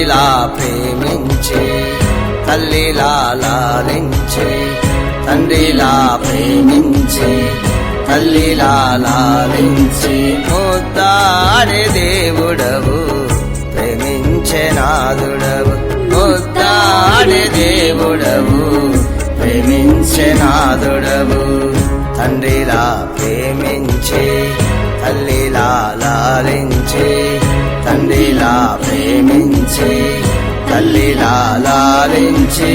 తల్లిలా ప్రేమించి తల్లిలా లాలించి తండ్రిలా ప్రేమించి తల్లిలా లాలించి. ముద్దాడే దేవుడవు ప్రేమించే నాదుడవు. ముద్దాడే దేవుడవు ప్రేమించే నాదుడవు. తండ్రిలా ప్రేమించి తల్లిలా లాలించే తండ్రిలా ప్రేమించి. తల్లి లాలించి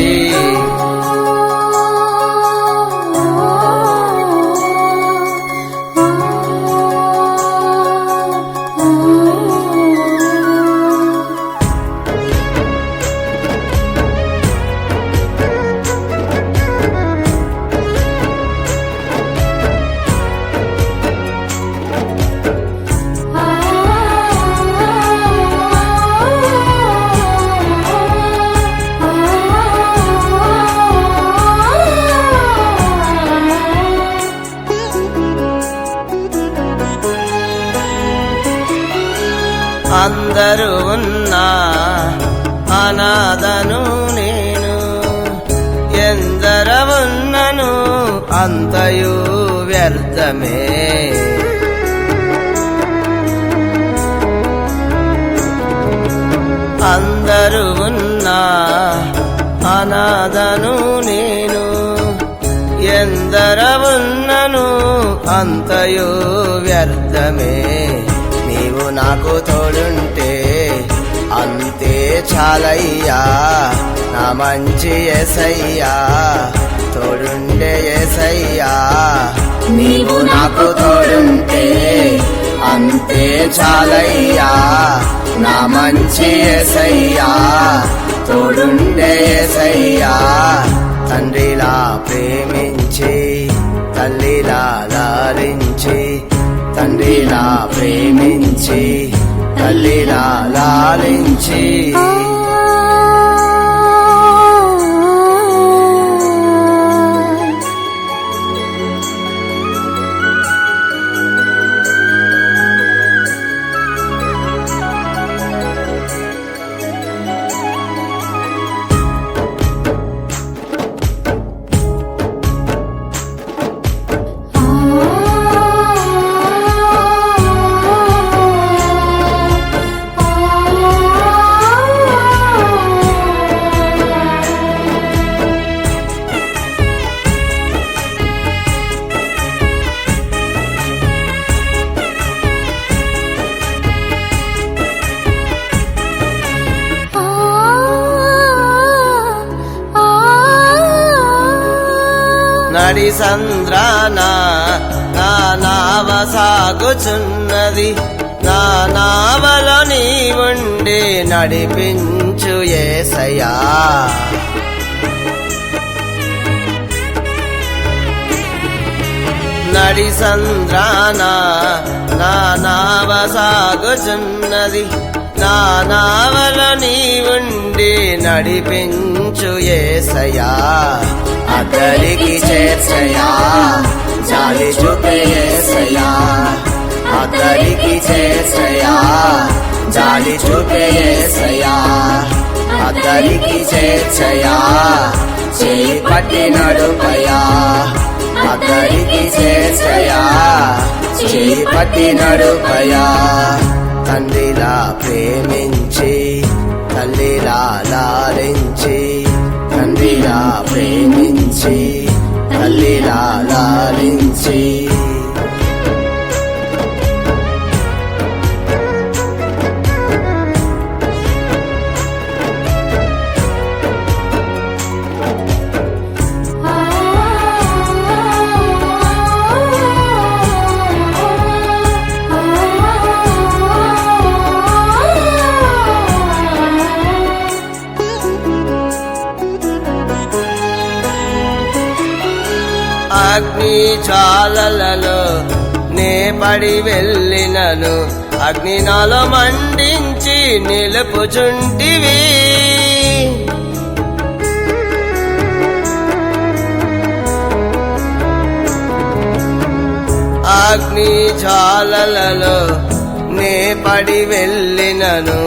అందరూ ఉన్నా అనాథను నేను ఎందర ఉన్నను అంతయు వ్యర్థమే. అందరూ ఉన్నా అనాథను నేను ఎందర ఉన్నను అంతయు వ్యర్థమే. నాకు తోడుంటే అంతే చాలయ్యా. నా మంచి ఎసయ్యా తోడుండే ఎసయ్యా నీవు నాకు తోడుంటే అంతే చాలయ్యా. నా మంచి ఎసయ్యా తోడుండే ఎసయ్యా తండ్రిలా ప్రేమించి తల్లిలా దారించి తండ్రిలా ప్రేమించి తల్లిలా లాలించి నడిసంద్రాన నా నావ సాగుచున్నది నా నావలో నీ ఉండి నడిపించు ఏసయ్యా. నడిసంద్రాన నా నావ సాగుచున్నది నా నావలో నీ ఉండి నడిపించు ఏసయా అద్దరికి చేర్చయా జాలి చూపే ఏసయ్యా. అద్దరికి చేర్చయా జాలి చూపే ఏసయ్యా. అద్దరికి చేర్చయా చేయి పట్టి నడుపయా అద్దరికి చేర్చయా చేయి పట్టి నడుపయా తండ్రిలా ప్రేమించి తల్లిలా లాలించి తండ్రిలా ప్రేమించి తల్లిలా లాలించి. అగ్ని జ్వాలలలో నే పడి వెళ్ళినను. అగ్ని నాలో మండించి నిలుపుచుంటివి. అగ్ని జ్వాలలలో నే పడి వెళ్ళినను.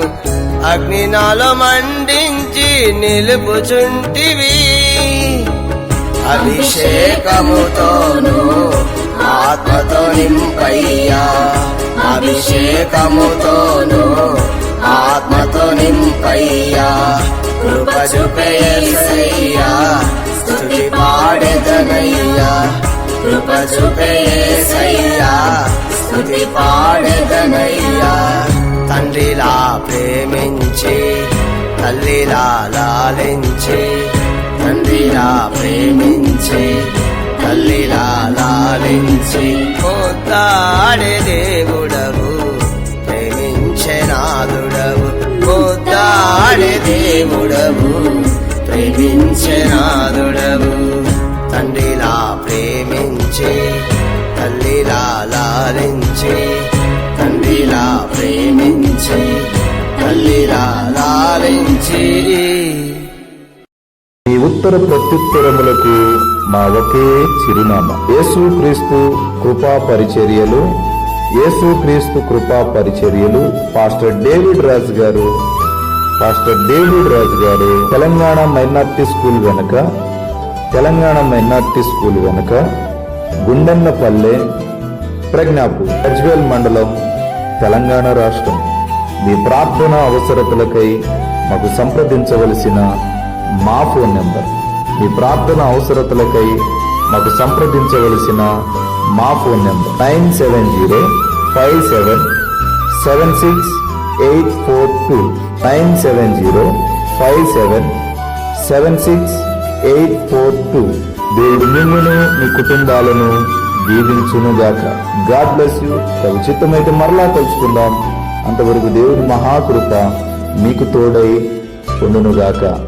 అగ్ని నాలో మండించి నిలుపుచుంటివి. అభిషేకముతోను ఆత్మతో నింపయ్యా. అభిషేకముతోను ఆత్మతో నింపయ్యా. కృప చూపేసయ్యా స్థుతి పాడెదనయ్యా కృప చూపేసయ్యా స్థుతి పాడెదనయ్యా తండ్రిలా ప్రేమించి తల్లిలా లాలించి తండ్రిలా ప్రేమించి తల్లిలా లాలించి. పోతాడే దేవుడవు ప్రేమించెనాదుడవు పోతాడే దేవుడవు ప్రేమించెనాదుడవు తండ్రిలా ఉత్తర ప్రత్యుత్తరములకు మా ఒకే చిరునామా. యేసుక్రీస్తు కృపా పరిచర్యలు యేసుక్రీస్తు కృపా పరిచర్యలు పాస్టర్ డేవిడ్ రాజు గారు పాస్టర్ డేవిడ్ రాజు గారు తెలంగాణ మైనార్టీ స్కూల్ వెనుక తెలంగాణ మైనార్టీ స్కూల్ వెనుక గుండన్నపల్లె ప్రజ్ఞాపూర్ గజ్వేల్ మండలం తెలంగాణ రాష్ట్రం. మీ ప్రార్థన అవసరతలకై మాకు సంప్రదించవలసిన మా ఫోన్ నెంబర్. మీ ప్రార్థన అవసరతలకై మాకు సంప్రదించవలసిన మా phone number. Nine seven zero five seven seven six eight four two. Nine seven zero five seven seven six eight four two. దేవుడు మిమ్మల్ని మీ కుటుంబాలను దీవించునుగాక. God bless you. ప్రభు మరలా కలుసుకుందాం. అంతవరకు దేవుని మహాకృప మీకు తోడై ఉండునుగాక.